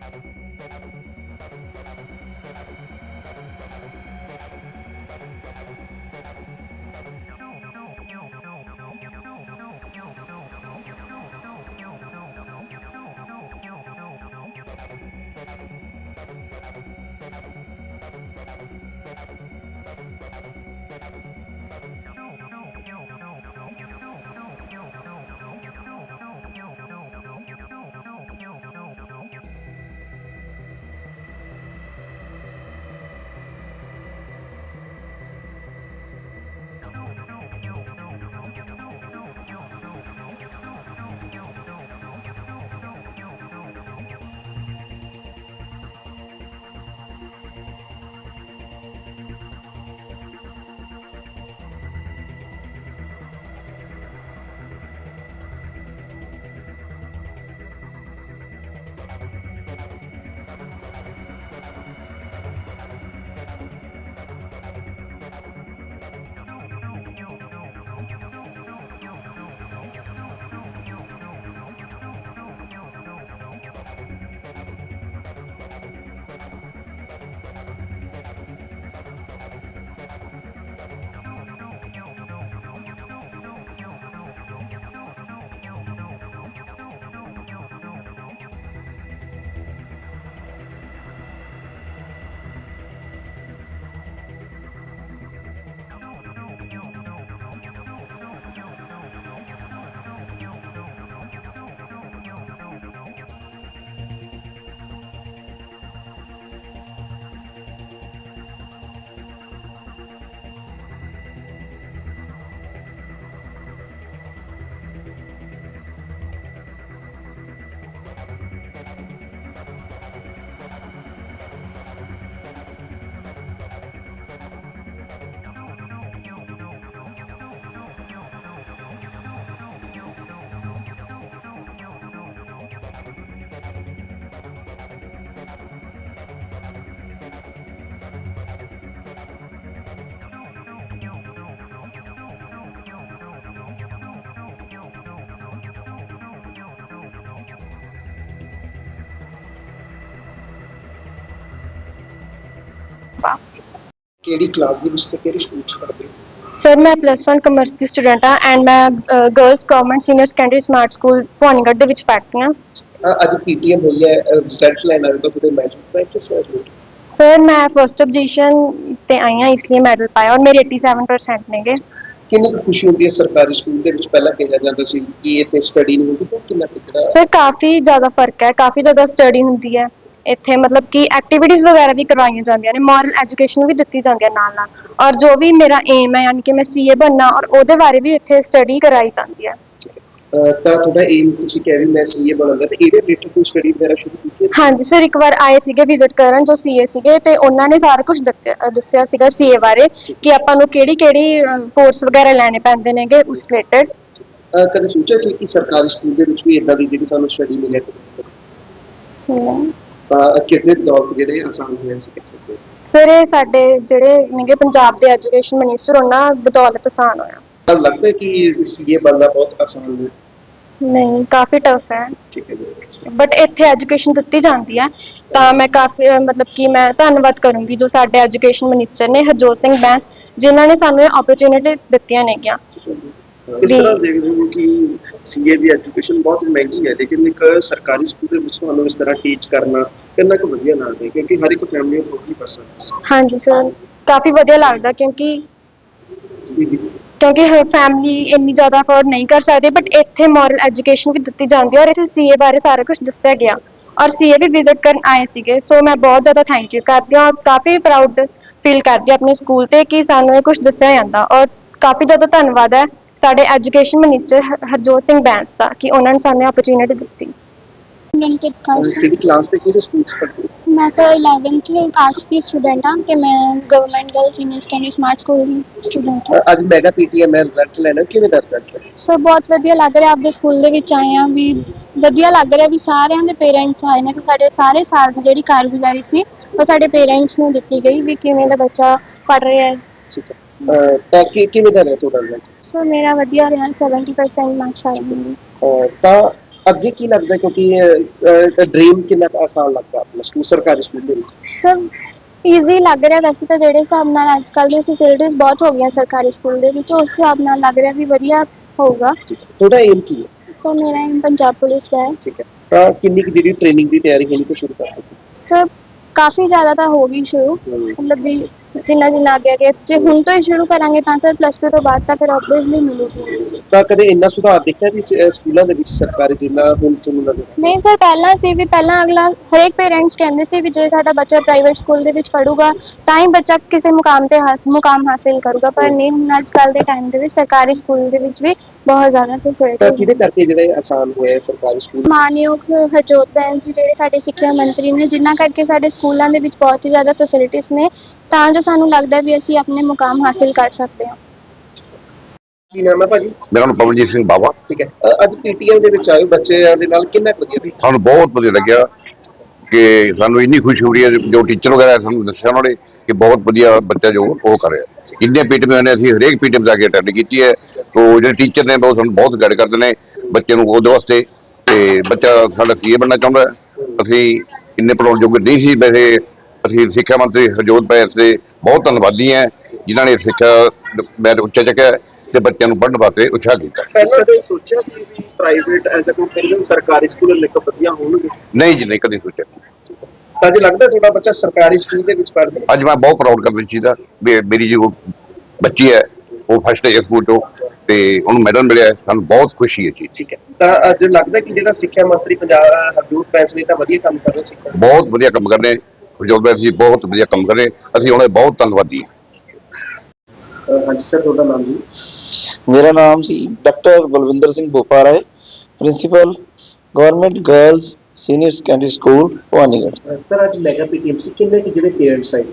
Thank you. ਕਿਹੜੀ class ਦੇ ਵਿੱਚ ਤੇ ਕਿਹੜੇ ਸਕੂਲ ਚ ਪੜ੍ਹਦੇ ਹੋ? ਸਰ ਮੈਂ ਪਲੱਸ 1 ਕਮਰਸ ਦੀ ਸਟੂਡੈਂਟ ਹਾਂ ਐਂਡ ਮੈਂ girls government senior secondary smart school Bhawanigarh ਦੇ ਵਿੱਚ ਪੜ੍ਹਦੀ ਹਾਂ। ਅੱਜ ਪੀਟੀਐਮ ਹੋਈ ਹੈ ਰਿਜ਼ਲਟ ਲੈਣ ਆਏ ਤਾਂ ਤੁਹਾਡੇ ਮੈਜਿਕ ਪ੍ਰੈਕਟਿਸ ਹੈ ਸਰ ਮੈਂ ਫਰਸਟ ਪੋਜੀਸ਼ਨ ਤੇ ਆਈ ਹਾਂ ਇਸ ਲਈ ਮੈਡਲ ਪਾਇਆ ਔਰ ਮੇਰੇ 87% ਨੇਗੇ। ਕਿੰਨੀ ਕੁ ਖੁਸ਼ੀ ਹੁੰਦੀ ਹੈ ਸਰਕਾਰੀ ਸਕੂਲ ਦੇ ਵਿੱਚ ਪਹਿਲਾਂ ਕਿਹਾ ਜਾਂਦਾ ਸੀ ਕਿ ਇੱਥੇ ਸਟੱਡੀ ਨਹੀਂ ਹੁੰਦੀ ਤਾਂ ਕਿੰਨਾ ਕੁ ਜਿਹੜਾ ਸਰ ਕਾਫੀ ਜ਼ਿਆਦਾ ਫ਼ਰਕ ਹੈ ਕਾਫੀ ਜ਼ਿਆਦਾ ਸਟੱਡੀ ਹੁੰਦੀ ਹੈ। ਇੱਥੇ ਮਤਲਬ ਕਿ ਐਕਟੀਵਿਟੀਜ਼ ਵਗੈਰਾ ਵੀ ਕਰਵਾਈਆਂ ਜਾਂਦੀਆਂ ਨੇ ਮੋਰਲ ਐਜੂਕੇਸ਼ਨ ਵੀ ਦਿੱਤੀ ਜਾਂਦੀ ਹੈ ਨਾਲ ਨਾਲ। ਔਰ ਜੋ ਵੀ ਮੇਰਾ ਏਮ ਹੈ ਯਾਨੀ ਕਿ ਮੈਂ ਸੀਏ ਬਣਨਾ ਔਰ ਉਹਦੇ ਬਾਰੇ ਵੀ ਇੱਥੇ ਸਟੱਡੀ ਕਰਾਈ ਜਾਂਦੀ ਹੈ। ਤਾਂ ਤੁਹਾਡਾ ਏਮ ਤੁਸੀਂ ਕਹਿ ਵੀ ਮੈਂ ਸੀਏ ਬਣਾਂਗਾ ਤੇ ਇਹਦੇ ਰਿਲੇਟਡ ਕੋਈ ਸਟੱਡੀ ਵਗੈਰਾ ਸ਼ੁਰੂ ਕੀਤੀ ਹੈ? ਹਾਂਜੀ ਸਰ ਇੱਕ ਵਾਰ ਆਏ ਸੀਗੇ ਵਿਜ਼ਿਟ ਕਰਨ ਜੋ ਸੀਏ ਸੀਗੇ ਤੇ ਉਹਨਾਂ ਨੇ ਸਾਰਾ ਕੁਝ ਦੱਸਿਆ ਸੀਗਾ ਸੀਏ ਬਾਰੇ ਕਿ ਆਪਾਂ ਨੂੰ ਕਿਹੜੀ ਕਿਹੜੀ ਕੋਰਸ ਵਗੈਰਾ ਲੈਣੇ ਪੈਂਦੇ ਨੇਗੇ ਉਸ ਰਿਲੇਟਡ ਅ, ਕਦੇ ਸੋਚਿਆ ਸੀ ਕਿ ਸਰਕਾਰੀ ਸਕੂਲ ਦੇ ਵਿੱਚ ਵੀ ਇਦਾਂ ਦੀ ਜਿਹੜੀ ਸਾਨੂੰ ਸਟੱਡੀ ਕਰੇ ਤਾਂ ਕਿਤੇ ਦੌਰ ਜਿਹੜੇ ਆਸਾਨ ਹੋਏ ਸੀ ਕਿਸੇ ਸਰ ਇਹ ਸਾਡੇ ਜਿਹੜੇ ਨੇਗੇ ਪੰਜਾਬ ਦੇ ਐਜੂਕੇਸ਼ਨ ਮਿਨਿਸਟਰ ਉਹਨਾਂ ਬਦੌਲਤ ਆਸਾਨ ਹੋਇਆ। तब लगता है कि सीए बनना ਬਹੁਤ ਆਸਾਨ ਹੈ? ਨਹੀਂ ਕਾਫੀ ਟਫ ਹੈ। ਠੀਕ ਹੈ ਜੀ। ਬਟ ਇੱਥੇ ਐਜੂਕੇਸ਼ਨ ਦਿੱਤੀ ਜਾਂਦੀ ਹੈ। ਤਾਂ ਮੈਂ ਕਾਫੀ ਮਤਲਬ ਕਿ ਮੈਂ ਧੰਨਵਾਦ ਕਰੂੰਗੀ ਜੋ ਸਾਡੇ ਐਜੂਕੇਸ਼ਨ ਮਿਨਿਸਟਰ ਨੇ ਹਰਜੋਤ ਸਿੰਘ ਬੈਂਸ ਜਿਨ੍ਹਾਂ ਨੇ ਸਾਨੂੰ ਇਹ ਓਪਰਚ्युनिटी ਦਿੱਤੀਆਂ ਨੇਗੀਆਂ। ਇਸ ਤਰ੍ਹਾਂ ਦੇਖਦੇ ਹੋ ਕਿ ਸੀਏ ਦੀ ਐਜੂਕੇਸ਼ਨ ਬਹੁਤ ਮਹਿੰਗੀ ਹੈ ਲੇਕਿਨ ਇੱਕ ਸਰਕਾਰੀ ਸਕੂਲ ਦੇ ਵਿੱਚ ਤੁਹਾਨੂੰ ਇਸ ਤਰ੍ਹਾਂ ਟੀਚ ਕਰਨਾ ਕਿੰਨਾ ਕੁ ਵਧੀਆ ਲੱਗਦਾ ਹੈ ਕਿਉਂਕਿ ਹਰ ਇੱਕ ਫੈਮਿਲੀ ਅਫੋਰਡ ਨਹੀਂ ਕਰ ਸਕਦੀ ਹਾਂਜੀ ਸਰ ਕਾਫੀ ਵਧੀਆ ਲੱਗਦਾ ਕਿਉਂਕਿ ਜੀ ਜੀ। ਕਿਉਂਕਿ ਹਰ ਫੈਮਿਲੀ ਇੰਨੀ ਜ਼ਿਆਦਾ ਅਫੋਰਡ ਨਹੀਂ ਕਰ ਸਕਦੇ ਬਟ ਇੱਥੇ ਮੋਰਲ ਐਜੂਕੇਸ਼ਨ ਵੀ ਦਿੱਤੀ ਜਾਂਦੀ ਹੈ ਔਰ ਇੱਥੇ ਸੀਏ ਬਾਰੇ ਸਾਰਾ ਕੁਛ ਦੱਸਿਆ ਗਿਆ। ਔਰ ਸੀਏ ਵੀ ਵਿਜ਼ਿਟ ਕਰਨ ਆਏ ਸੀਗੇ ਸੋ ਮੈਂ ਬਹੁਤ ਜ਼ਿਆਦਾ ਥੈਂਕ ਯੂ ਕਰਦੀ ਹਾਂ ਔਰ ਕਾਫੀ ਪ੍ਰਾਊਡ ਫੀਲ ਕਰਦੀ ਹਾਂ ਆਪਣੇ ਸਕੂਲ ਤੇ ਕਿ ਸਾਨੂੰ ਇਹ ਕੁਛ ਦੱਸਿਆ ਜਾਂਦਾ। ਔਰ ਕਾਫੀ ਜ਼ਿਆਦਾ ਧੰਨਵਾਦ ਹੈ ਸਾਡੇ ਐਜੂਕੇਸ਼ਨ ਮਿਨਿਸਟਰ ਹਰਜੋਤ ਸਿੰਘ ਬੈਂਸ ਦਾ ਕਿ ਉਹਨਾਂ ਨੇ ਸਾਨੂੰ ਇਹ ਓਪਰਚ्युनिटी ਦਿੱਤੀ। ਨਿਮਰਨਪ੍ਰੀਤ ਕੌਰ ਸਰ। ਕਿਹੜੀ ਕਲਾਸ ਤੇ ਕਿਹੜੇ ਸਕੂਲ ਚ ਪੜ੍ਹਦੇ ਹੋ ਮੈਂ ਸਰ 11th ਆਰਟਸ ਦੀ ਸਟੂਡੈਂਟ ਹਾਂ ਤੇ ਮੈਂ government girl senior secondary smart school ਦੀ ਸਟੂਡੈਂਟ ਹਾਂ ਅ, ਅੱਜ ਮੈਗਾ ਪੀਟੀਐਮ ਹੈ ਰਿਜ਼ਲਟ ਲੈਣਾ ਕਿਵੇਂ ਦਾ ਰਿਜ਼ਲਟ ਹੈ? ਸਰ ਬਹੁਤ ਵਧੀਆ ਲੱਗ ਰਿਹਾ ਆਪਦੇ ਸਕੂਲ ਦੇ ਵਿੱਚ ਆਏ ਹਾਂ ਵੀ ਵਧੀਆ ਲੱਗ ਰਿਹਾ ਵੀ ਸਾਰਿਆਂ ਦੇ ਪੇਰੈਂਟਸ ਆਏ ਨੇ ਤੇ ਸਾਡੇ ਸਾਰੇ ਸਾਲ ਦੀ ਜਿਹੜੀ ਕਾਰਗੁਜ਼ਾਰੀ ਸੀ ਉਹ ਸਾਡੇ ਪੇਰੈਂਟਸ ਨੂੰ ਦਿੱਤੀ ਗਈ ਵੀ ਕਿਵੇਂ ਦਾ ਬੱਚਾ ਪੜ ਰਿਹਾ ਹੈ। ਠੀਕ ਹੈ। ਅ, ਤਾਂ ਕਿ ਕਿਵੇਂ ਦਾ ਰਿਹਾ ਤੁਹਾਡਾ ਰਿਜ਼ਲਟ ਸੋ ਮੇਰਾ ਵਧੀਆ ਰਿਹਾ 70% ਮਾਰਕਸ ਆਏ ਨੇ ਤਾਂ ਅੱਗੇ ਕੀ ਲੱਗਦਾ? ਕਿਉਂਕਿ ਡ੍ਰੀਮ ਕਿੰਨਾ ਆਸਾਨ ਲੱਗਦਾ ਆਪਣਾ ਸਕੂਲ ਸਰਕਾਰੀ ਸਕੂਲ ਦੇ ਵਿੱਚ? ਸਰ ਈਜ਼ੀ ਲੱਗ ਰਿਹਾ ਵੈਸੇ ਤਾਂ ਜਿਹੜੇ ਹਿਸਾਬ ਨਾਲ ਅੱਜ ਕੱਲ੍ਹ ਦੀਆਂ ਫੈਸਿਲਿਟੀਜ਼ ਬਹੁਤ ਹੋ ਗਈਆਂ ਸਰਕਾਰੀ ਸਕੂਲ ਦੇ ਵਿੱਚ ਉਸ ਹਿਸਾਬ ਨਾਲ ਲੱਗ ਰਿਹਾ ਵੀ ਵਧੀਆ ਹੋਊਗਾ। ਤੁਹਾਡਾ ਏਮ ਕੀ ਹੈ? ਸਰ ਮੇਰਾ aim ਪੰਜਾਬ ਪੁਲਿਸ ਦਾ ਹੈ। ਠੀਕ ਹੈ। ਤਾਂ ਕਿੰਨੀ ਕੁ ਜਿਹੜੀ ਟ੍ਰੇਨਿੰਗ ਦੀ ਤਿਆਰੀ ਹੋਣੀ ਤੋਂ ਸ਼ੁਰੂ ਕਰ ਦਿੱਤੀ? ਸਰ ਕਾਫੀ ਜ਼ਿਆਦਾ ਤਾਂ ਹੋ ਗਈ ਸ਼ੁਰੂ। ਮਤਲਬ ਵੀ ਜਿੰਨਾ ਜਿੰਨਾ ਅੱਗੇ ਅੱਗੇ ਜੇ ਹੁਣ ਤੋਂ ਹੀ ਸ਼ੁਰੂ ਕਰਾਂਗੇ ਤਾਂ ਸਰ ਪਲੱਸ 2 ਤੋਂ ਬਾਅਦ ਤਾਂ ਫਿਰ ਆਬਵੀਅਸਲੀ ਮਿਲੂਗੀ। ਤਾਂ ਕਦੇ ਇੰਨਾ ਸੁਧਾਰ ਦੇਖਿਆ ਸ- ਸਕੂਲਾਂ ਦੇ ਵਿੱਚ ਸਰਕਾਰੀ ਜਿੰਨਾ ਹੁਣ ਤੁਹਾਨੂੰ ਨਜ਼ਰ? ਨਹੀਂ ਸਰ ਪਹਿਲਾਂ ਸੀ ਵੀ ਪਹਿਲਾਂ ਅਗਲਾ ਹਰੇਕ ਪੇਰੈਂਟਸ ਕਹਿੰਦੇ ਸੀ ਵੀ ਜੇ ਸਾਡਾ ਬੱਚਾ ਪ੍ਰਾਈਵੇਟ ਸਕੂਲ ਦੇ ਵਿੱਚ ਪੜੂਗਾ ਤਾਂ ਹੀ ਬੱਚਾ ਕਿਸੇ ਮੁਕਾਮ ਤੇ ਹਾਸ- ਮੁਕਾਮ ਹਾਸਿਲ ਕਰੂਗਾ। ਪਰ ਨਹੀਂ ਹੁਣ ਅੱਜ ਕੱਲ੍ਹ ਦੇ ਟਾਈਮ ਦੇ ਵਿੱਚ ਸਰਕਾਰੀ ਸਕੂਲ ਦੇ ਵਿੱਚ ਵੀ ਬਹੁਤ ਜ਼ਿਆਦਾ ਤਾਂ ਫੈਸਿਲਿਟੀ ਕਿਹਦੇ ਕਰਕੇ ਜਿਹੜੇ ਆਸਾਨ ਹੋਏ ਆ ਸਰਕਾਰੀ ਸਕੂਲ ਮਾਨਯੋਗ ਹਰਜੋਤ ਬੈਂਸ ਜੀ ਜਿਹੜੇ ਸਾਡੇ ਸਿੱਖਿਆ ਮੰਤਰੀ ਨੇ ਜਿਨ੍ਹਾਂ ਕਰਕੇ ਸਾਡੇ ਸਕੂਲਾਂ ਦੇ ਵਿੱਚ ਬਹੁਤ ਹੀ ਜ਼ਿਆਦਾ ਫੈਸਿਲਿਟੀਆਂ ਨੇ ਤਾਂ ਜੋ ਸਾਨੂੰ ਲੱਗਦਾ ਵੀ ਅਸੀਂ ਆਪਣੇ ਮੁਕਾਮ ਹਾਸਿਲ ਕਰ ਸਕਦੇ ਹਾਂ। ਕੀ ਨਾਮ ਹੈ ਭਾਜੀ? ਮੇਰਾ ਨਾਮ ਪਵਨਜੀਤ ਸਿੰਘ ਬਾਵਾ। ਠੀਕ ਹੈ। ਅ, ਅੱਜ ਪੀਟੀਐਮ ਦੇ ਵਿੱਚ ਆਏ ਹੋ ਬੱਚਿਆਂ ਦੇ ਨਾਲ। ਕਿੰਨਾ ਕੁ ਵਧੀਆ ਵੀ ਸਾਨੂੰ ਬਹੁਤ ਵਧੀਆ ਲੱਗਿਆ ਕਿ ਸਾਨੂੰ ਇੰਨੀ ਖੁਸ਼ੀ ਹੋ ਰਹੀ ਹੈ। ਜੋ ਟੀਚਰ ਵਗੈਰਾ ਸਾਨੂੰ ਦੱਸਿਆ ਉਹਨਾਂ ਨੇ ਕਿ ਬਹੁਤ ਵਧੀਆ ਬੱਚਾ ਜੋ ਉਹ ਕਰ ਰਿਹਾ। ਜਿੰਨੇ ਪੀਟੀਐਮ ਨੇ ਅਸੀਂ ਹਰੇਕ ਪੀਟੀਐਮ ਜਾ ਕੇ ਅਟੈਂਡ ਕੀਤੀ ਹੈ। ਤੋਂ ਜਿਹੜੇ ਟੀਚਰ ਨੇ ਬਹੁਤ ਸਾਨੂੰ ਬਹੁਤ ਗਾਈਡ ਕਰਦੇ ਨੇ ਬੱਚੇ ਨੂੰ ਉਹਦੇ ਵਾਸਤੇ। ਤੇ ਬੱਚਾ ਸਾਡਾ ਸੀਏ ਬਣਨਾ ਚਾਹੁੰਦਾ ਹੈ। ਅਸੀਂ ਇੰਨੇ ਪੜਾਉਣ ਯੋਗ ਨਹੀਂ ਸੀ। ਵੈਸੇ ਅਸੀਂ ਸਿੱਖਿਆ ਮੰਤਰੀ ਹਰਜੋਤ ਬੈਂਸ ਦੇ ਬਹੁਤ ਧੰਨਵਾਦੀ ਹਾਂ ਜਿਨ੍ਹਾਂ ਨੇ ਸਿੱਖਿਆ ਮੈਟ ਉੱਚਾ ਚੱਕਿਆ ਤੇ ਬੱਚਿਆਂ ਨੂੰ ਪੜ੍ਹਨ ਵਾਸਤੇ ਉਤਸ਼ਾਹ ਕੀਤਾ। ਪਹਿਲਾਂ ਕਦੇ ਸੋਚਿਆ ਸੀ ਵੀ ਪ੍ਰਾਈਵੇਟ ਐਜ਼ ਅ ਕੰਪੈਰੀਜ਼ਨ ਸਰਕਾਰੀ ਸਕੂਲ ਲਿਖ ਵਧੀਆ ਹੋਣਗੇ। ਨਹੀਂ ਜੀ ਨਹੀਂ ਕਦੇ ਸੋਚਿਆ। ਤਾਂ ਜੇ ਲੱਗਦਾ ਤੁਹਾਡਾ ਬੱਚਾ ਸਰਕਾਰੀ ਸਕੂਲ ਦੇ ਵਿੱਚ ਪੜ੍ਹਦਾ ਅੱਜ ਮੈਂ ਬਹੁਤ ਪ੍ਰਾਊਡ ਕਰਦਾ ਚੀਜ਼ ਦਾ ਮੇਰੀ ਜੋ ਬੱਚੀ ਹੈ ਉਹ ਫਸਟ ਹੈ ਸਕੂਲ ਤੋਂ ਤੇ ਉਹਨੂੰ ਮੈਡਲ ਮਿਲਿਆ। ਸਾਨੂੰ ਬਹੁਤ ਖੁਸ਼ੀ ਹੈ ਜੀ। ਠੀਕ ਹੈ। ਤਾਂ ਅੱਜ ਲੱਗਦਾ ਕਿ ਜਿਹੜਾ ਸਿੱਖਿਆ ਮੰਤਰੀ ਪੰਜਾਬ ਹਰਜੋਤ ਬੈਂਸ ਨੇ ਤਾਂ ਵਧੀਆ ਕੰਮ ਕਰ ਰਿਹਾ ਸਿੱਖਿਆ ਬਹੁਤ ਵਧੀਆ ਕੰਮ ਕਰ ਰਹੇ। ਜੋਗਰ ਜੀ ਬਹੁਤ ਵਧੀਆ ਕੰਮ ਕਰ। ਰਹੇ ਅਸੀਂ ਉਹਨਾਂ ਦੇ ਬਹੁਤ ਧੰਨਵਾਦੀ ਹਾਂ। ਹਾਂਜੀ ਸਰ ਤੁਹਾਡਾ ਨਾਮ ਜੀ? ਮੇਰਾ ਨਾਮ ਸੀ ਡਾਕਟਰ ਬਲਵਿੰਦਰ ਸਿੰਘ ਬੋਪਾਰਾ ਹੈ principal government girls senior secondary school Bhawanigarh. Sir ਅੱਜ ਮੈਗਾ ਪੀਟੀਐਮ ਸੀ ਕਿੰਨੇ ਕਿ ਜਿਹੜੇ ਪੇਰੈਂਟਸ ਆਏ?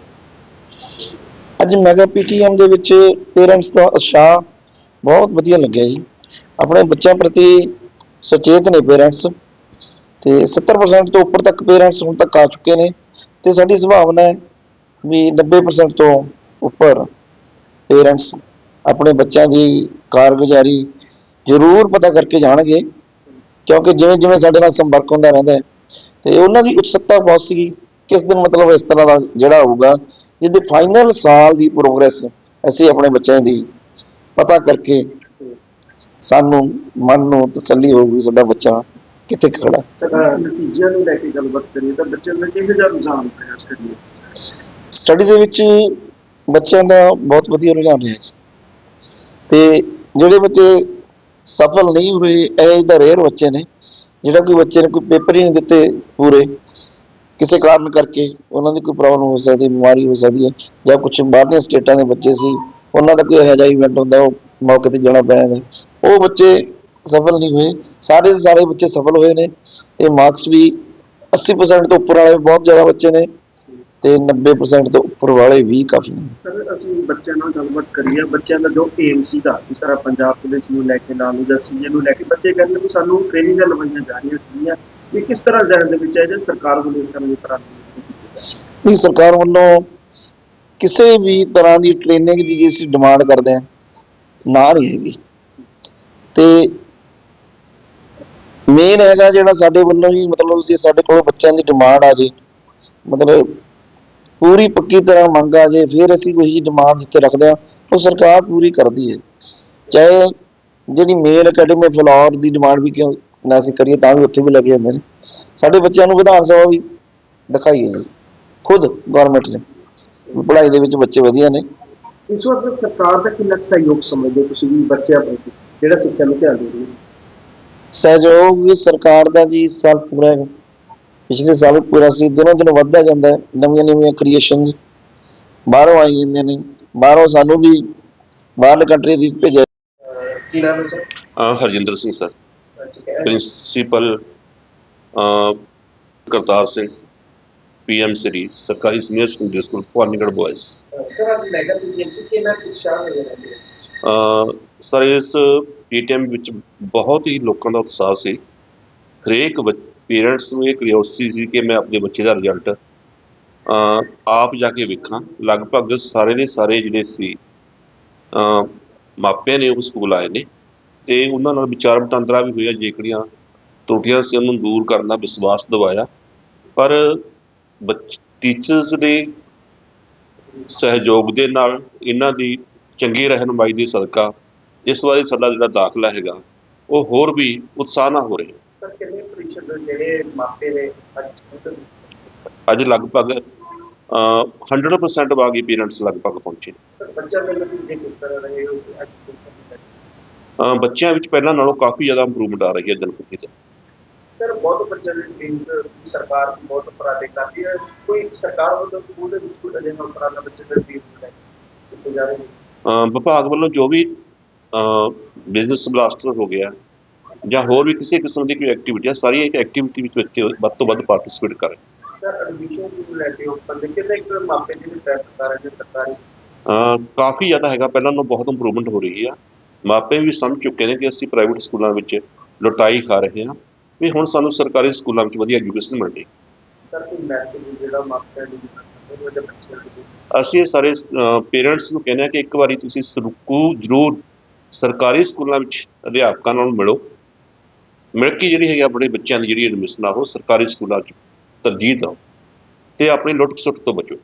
ਅੱਜ ਮੈਗਾ ਪੀਟੀਐਮ ਦੇ ਵਿੱਚ ਪੇਰੈਂਟਸ ਦਾ ਉਤਸ਼ਾਹ ਬਹੁਤ ਵਧੀਆ ਲੱਗਿਆ ਜੀ। ਆਪਣੇ ਬੱਚਿਆਂ ਪ੍ਰਤੀ ਸੁਚੇਤ ਨੇ ਪੇਰੈਂਟਸ ਤੇ 70% ਤੋਂ ਉੱਪਰ ਤੱਕ ਪੇਰੈਂਟਸ ਹੁਣ ਤੱਕ ਆ ਚੁੱਕੇ ਨੇ। ਤੇ ਸਾਡੀ ਸੰਭਾਵਨਾ ਹੈ ਵੀ 90% ਤੋਂ ਉੱਪਰ ਪੇਰੈਂਟਸ ਆਪਣੇ ਬੱਚਿਆਂ ਦੀ ਕਾਰਗੁਜ਼ਾਰੀ ਜ਼ਰੂਰ ਪਤਾ ਕਰਕੇ ਜਾਣਗੇ, ਕਿਉਂਕਿ ਜਿਵੇਂ ਜਿਵੇਂ ਸਾਡੇ ਨਾਲ ਸੰਪਰਕ ਹੁੰਦਾ ਰਹਿੰਦਾ ਹੈ, ਤੇ ਉਹਨਾਂ ਦੀ ਉਤਸੁਕਤਾ ਬਹੁਤ ਸੀਗੀ, ਕਿਸ ਦਿਨ ਮਤਲਬ ਇਸ ਤਰ੍ਹਾਂ ਦਾ ਜਿਹੜਾ ਹੋਊਗਾ, ਜਿਹਦੇ ਫਾਈਨਲ ਸਾਲ ਦੀ ਪ੍ਰੋਗਰੈਸ ਅਸੀਂ ਆਪਣੇ ਬੱਚਿਆਂ ਦੀ ਪਤਾ ਕਰਕੇ ਸਾਨੂੰ ਮਨ ਨੂੰ ਤਸੱਲੀ ਹੋਊਗੀ, ਸਾਡਾ ਬੱਚਾ ਕਿੱਥੇ ਖੜਾ ਸਰ ਨਤੀਜਿਆਂ ਨੂੰ ਲੈ ਕੇ ਗੱਲਬਾਤ ਕਰੀਏ ਤਾਂ ਬੱਚਿਆਂ ਦਾ ਕਿਹੋ ਜਿਹਾ ਰੁਝਾਨ ਪ੍ਰਯਾਸ ਕਰੀਏ? ਸਟੱਡੀ ਦੇ ਵਿੱਚ ਬੱਚਿਆਂ ਦਾ ਬਹੁਤ ਵਧੀਆ ਰੁਝਾਨ ਰਿਹਾ ਜੀ। ਤੇ ਜਿਹੜੇ ਬੱਚੇ ਸਫਲ ਨਹੀਂ ਹੋਏ ਇਹ ਦਾ ਰੇਅਰ ਬੱਚੇ ਨੇ। ਜਿਹੜਾ ਕੋਈ ਬੱਚੇ ਨੇ ਕੋਈ ਪੇਪਰ ਹੀ ਨਹੀਂ ਦਿੱਤੇ ਪੂਰੇ ਕਿਸੇ ਕਾਰਨ ਕਰਕੇ ਉਹਨਾਂ ਦੀ ਕੋਈ ਪ੍ਰੋਬਲਮ ਹੋ ਸਕਦੀ ਬਿਮਾਰੀ ਹੋ ਸਕਦੀ ਹੈ ਜਾਂ ਕੁਝ ਬਾਹਰਲੀਆਂ ਸਟੇਟਾਂ ਦੇ ਬੱਚੇ ਸੀ ਉਹਨਾਂ ਦਾ ਕੋਈ ਇਹੋ ਜਿਹਾ ਇਵੈਂਟ ਹੁੰਦਾ ਉਹ ਮੌਕੇ ਤੇ ਜਾਣਾ ਪੈ ਜਾਂਦਾ ਉਹ ਬੱਚੇ ਸਫਲ ਨਹੀਂ ਹੋਏ। ਸਾਰੇ ਦੇ ਸਾਰੇ ਬੱਚੇ ਸਫਲ ਹੋਏ ਨੇ। ਤੇ ਮਾਰਕਸ ਵੀ 80% ਤੋਂ ਉੱਪਰ ਵਾਲੇ ਬਹੁਤ ਜ਼ਿਆਦਾ ਬੱਚੇ ਨੇ ਤੇ 90% ਤੋਂ ਉੱਪਰ ਵਾਲੇ ਵੀ ਕਾਫੀ ਨੇ। ਸਰ ਅਸੀਂ ਬੱਚਿਆਂ ਨਾਲ ਗੱਲਬਾਤ ਕਰੀਏ। ਬੱਚਿਆਂ ਦਾ ਜੋ ਏਮ ਸੀਗਾ ਜਿਸ ਤਰ੍ਹਾਂ ਪੰਜਾਬ ਪੁਲਿਸ ਨੂੰ ਲੈ ਕੇ ਨਾਲ ਨੂੰ ਜਾਂ ਸੀਏ ਨੂੰ ਲੈ ਕੇ ਬੱਚੇ ਕਹਿੰਦੇ ਵੀ ਸਾਨੂੰ ਟ੍ਰੇਨਿੰਗ ਲਵਾਈਆਂ ਜਾ ਰਹੀਆਂ ਸੀਗੀਆਂ। ਇਹ ਕਿਸ ਤਰ੍ਹਾਂ ਜ਼ਹਿਨ ਦੇ ਵਿੱਚ ਹੈ ਜੇ ਸਰਕਾਰ ਵੱਲੋਂ ਇਸ ਤਰ੍ਹਾਂ ਦੀ ਪ੍ਰਾਰਥਨਾ ਨਹੀਂ ਸਰਕਾਰ ਵੱਲੋਂ ਕਿਸੇ ਵੀ ਤਰ੍ਹਾਂ ਦੀ ਟ੍ਰੇਨਿੰਗ ਦੀ ਜੇ ਅਸੀਂ ਡਿਮਾਂਡ ਕਰਦੇ ਹਾਂ। ਨਾ ਨਹੀਂ ਹੈਗੀ। ਤੇ ਮੇਨ ਹੈਗਾ ਜਿਹੜਾ ਸਾਡੇ ਵੱਲੋਂ ਹੀ, ਮਤਲਬ ਜੇ ਸਾਡੇ ਕੋਲ ਬੱਚਿਆਂ ਦੀ ਡਿਮਾਂਡ ਆ ਜੇ, ਮਤਲਬ ਪੂਰੀ ਪੱਕੀ ਤਰ੍ਹਾਂ ਮੰਗ ਆ ਜੇ, ਫਿਰ ਅਸੀਂ ਕੋਈ ਡਿਮਾਂਡ ਜਿੱਥੇ ਰੱਖਦੇ ਹਾਂ, ਉਹ ਸਰਕਾਰ ਪੂਰੀ ਕਰਦੀ ਹੈ। ਚਾਹੇ ਜਿਹੜੀ ਮੇਨ ਅਕੈਡਮੀ ਫਲੋਰ ਦੀ ਡਿਮਾਂਡ ਵੀ ਕਿਉਂ ਨਾ ਅਸੀਂ ਕਰੀਏ, ਤਾਂ ਵੀ ਉੱਥੇ ਵੀ ਲੱਗੇ ਜਾਂਦੇ ਨੇ। ਸਾਡੇ ਬੱਚਿਆਂ ਨੂੰ ਵਿਧਾਨ ਸਭਾ ਵੀ ਦਿਖਾਈ ਹੈ ਖੁਦ ਗਵਰਨਮੈਂਟ ਨੇ। ਪੜ੍ਹਾਈ ਦੇ ਵਿੱਚ ਬੱਚੇ ਵਧੀਆ ਨੇ। ਇਸ ਵਾਰ ਸਰਕਾਰ ਦਾ ਕਿੰਨਾ ਕੁ ਸਹਿਯੋਗ ਸਮਝਦੇ ਤੁਸੀਂ ਵੀ ਬੱਚਿਆਂ ਪ੍ਰਤੀ, ਜਿਹੜਾ ਸਿੱਖਿਆ ਨੂੰ ਧਿਆਨ ਦੇ ਰਹੀ ਹੈ? ਸਹਿਯੋਗ ਸਰਕਾਰ ਦਾ ਜੀ ਇਸ ਸਾਲ ਪੂਰਾ ਹੈ। ਪਿਛਲੇ ਸਾਲ ਵੀ ਪੂਰਾ ਸੀ ਦਿਨੋਂ ਦਿਨ ਵੱਧਦਾ ਜਾਂਦਾ ਹੈ ਨਵੀਆਂ ਨਵੀਆਂ ਕ੍ਰੀਏਸ਼ਨਸ ਬਾਹਰੋਂ ਆਈ ਜਾਂਦੀਆਂ ਨੇ। ਬਾਹਰੋਂ ਸਾਨੂੰ ਵੀ ਬਾਹਰਲੇ ਕੰਟਰੀ ਵਿੱਚ ਭੇਜਿਆ ਕੀ ਨਾਮ ਹੈ ਸਰ? ਅਹ ਹਰਜਿੰਦਰ ਸਿੰਘ ਸਰ। ਹੈ। ਪ੍ਰਿੰਸੀਪਲ ਅਹ ਕਰਤਾਰ ਸਿੰਘ ਪੀਐਮ ਸ੍ਰੀ ਸਰਕਾਰੀ senior secondary school Bhawanigarh boys sir ਅੱਜ ਮੈਗਾ ਪੀਟੀਐਮ ਸੀ ਕੁ ਉਤਸ਼ਾਹ ਹੋ? ਰਿਹਾ ਅਹ ਸਰ ਇਸ ਪੀਟੀਐਮ ਵਿੱਚ ਬਹੁਤ ਹੀ ਲੋਕਾਂ ਦਾ ਉਤਸ਼ਾਹ ਸੀ। ਹਰੇਕ ਪੇਰੈਂਟਸ ਨੂੰ ਇਹ ਕਿਉਰਿਓਸਿਟੀ ਸੀ ਕਿ ਮੈਂ ਆਪਣੇ ਬੱਚੇ ਦਾ ਰਿਜ਼ਲਟ ਆਪ ਜਾ ਕੇ ਵੇਖਾਂ। ਲਗਭਗ ਸਾਰੇ ਦੇ ਸਾਰੇ ਜਿਹੜੇ ਸੀ ਮਾਪਿਆਂ ਨੇ ਉਹ ਸਕੂਲ ਆਏ ਨੇ ਤੇ ਉਹਨਾਂ ਨਾਲ ਵਿਚਾਰ ਵਟਾਂਦਰਾ ਵੀ ਹੋਇਆ ਜੇਕੜੀਆਂ ਤਰੁੱਟੀਆਂ ਸੀ ਉਹਨੂੰ ਦੂਰ ਕਰਨ ਦਾ ਵਿਸ਼ਵਾਸ ਦਿਵਾਇਆ। ਪਰ ਟੀਚਰਸ ਦੇ ਸਹਿਯੋਗ ਦੇ ਨਾਲ ਇਹਨਾਂ ਦੀ ਚੰਗੀ ਰਹਿਨੁਮਾਈ ਦੀ ਸਦਕਾ ਇਸ ਵਾਰੀ ਸਾਡਾ ਜਿਹੜਾ ਦਾਖਲਾ ਹੈਗਾ ਉਹ ਹੋਰ ਵੀ ਉਤਸ਼ਾਹ ਨਾਲ ਹੋ ਰਿਹਾ। ਸਰ ਕਿੰਨੇ ਪ੍ਰਤੀਸ਼ਤ ਜਿਹੜੇ ਮਾਪੇ ਨੇ ਅੱਜ ਲਗਭਗ ਅਹ 100% ਬਾਗੀ ਪੇਰੈਂਟਸ ਲਗਭਗ ਪਹੁੰਚੇ ਬੱਚਿਆਂ ਵਿੱਚ ਪਹਿਲਾਂ ਨਾਲੋਂ ਕਾਫੀ ਜ਼ਿਆਦਾ ਇੰਪਰੂਵਮੈਂਟ ਆ ਰਹੀ ਹੈ ਦਿਨ ਪ੍ਰਤੀ ਦਿਨ ਸਰ ਬਹੁਤ ਬੱਚਿਆਂ ਦੇ ਸਰਕਾਰ ਬਹੁਤ ਉਪਰਾਲੇ ਕਰਦੀ ਹੈ। ਕੋਈ ਸਰਕਾਰ ਵੱਲੋਂ ਸਕੂਲ ਦੇ ਵਿੱਚ ਕੋਈ ਅਜਿਹਾ ਉਪਰਾਲਾ ਬੱਚੇ ਦੇ ਟੀਮ ਵਿਭਾਗ ਵੱਲੋਂ ਜੋ ਵੀ ਬਿਜ਼ਨਸ ਬਲਾਸਟਰ ਹੋ ਗਿਆ ਜਾਂ ਹੋਰ ਵੀ ਕਿਸੇ ਕਿਸਮ ਦੀ ਕੋਈ ਐਕਟੀਵਿਟੀ ਹੈ ਸਾਰੀ ਇੱਕ ਐਕਟੀਵਿਟੀ ਵਿੱਚ ਬੱਚੇ ਵੱਧ ਤੋਂ ਵੱਧ ਪਾਰਟਿਸਿਪੇਟ ਕਰੇ ਸਰ ਐਡਮਿਸ਼ਨ ਨੂੰ ਲੈ ਕੇ ਉੱਪਰ ਦੇ ਕਿੰਨੇ ਕੁ ਮਾਪੇ ਜਿਹੜੇ ਪ੍ਰੈਫਰ ਕਰ ਰਹੇ ਨੇ ਸਰਕਾਰੀ ਅਹ ਕਾਫੀ ਜ਼ਿਆਦਾ ਹੈਗਾ ਪਹਿਲਾਂ ਨਾਲੋਂ ਬਹੁਤ ਇੰਪਰੂਵਮੈਂਟ ਹੋ ਰਹੀ ਆ। ਮਾਪੇ ਵੀ ਸਮਝ ਚੁੱਕੇ ਨੇ ਕਿ ਅਸੀਂ ਪ੍ਰਾਈਵੇਟ ਸਕੂਲਾਂ ਵਿੱਚ ਲੁਟਾਈ ਖਾ ਰਹੇ ਹਾਂ। ਵੀ ਹੁਣ ਸਾਨੂੰ ਸਰਕਾਰੀ ਸਕੂਲਾਂ ਵਿੱਚ ਵਧੀਆ ਐਜੂਕੇਸ਼ਨ ਮਿਲਣੀ ਸਰ ਕੋਈ ਮੈਸੇਜ ਜਿਹੜਾ ਮਾਪਿਆਂ ਨੂੰ ਦੇਣਾ ਚਾਹੁੰਦੇ ਹੋ ਜਾਂ ਬੱਚਿਆਂ ਨੂੰ ਦੇਣਾ ਅਸੀਂ ਸਾਰੇ ਪੇਰੈਂਟਸ ਨੂੰ ਕਹਿੰਦੇ ਹਾਂ ਕਿ ਇੱਕ ਵਾਰੀ ਤੁਸੀਂ ਸਰਕੂ ਜ਼ਰੂਰ ਸਰਕਾਰੀ ਸਕੂਲਾਂ ਵਿੱਚ ਅਧਿਆਪਕਾਂ ਨਾਲ ਮਿਲੋ। ਮਿਲ ਕੇ ਜਿਹੜੀ ਹੈਗੀ ਆਪਣੇ ਬੱਚਿਆਂ ਦੀ ਜਿਹੜੀ ਐਡਮਿਸ਼ਨ ਆ, ਉਹ ਸਰਕਾਰੀ ਸਕੂਲਾਂ 'ਚ ਤਰਜੀਹ ਦਿਓ ਤੇ ਆਪਣੀ ਲੁੱਟ ਖਸੁੱਟ ਤੋਂ ਬਚੋ।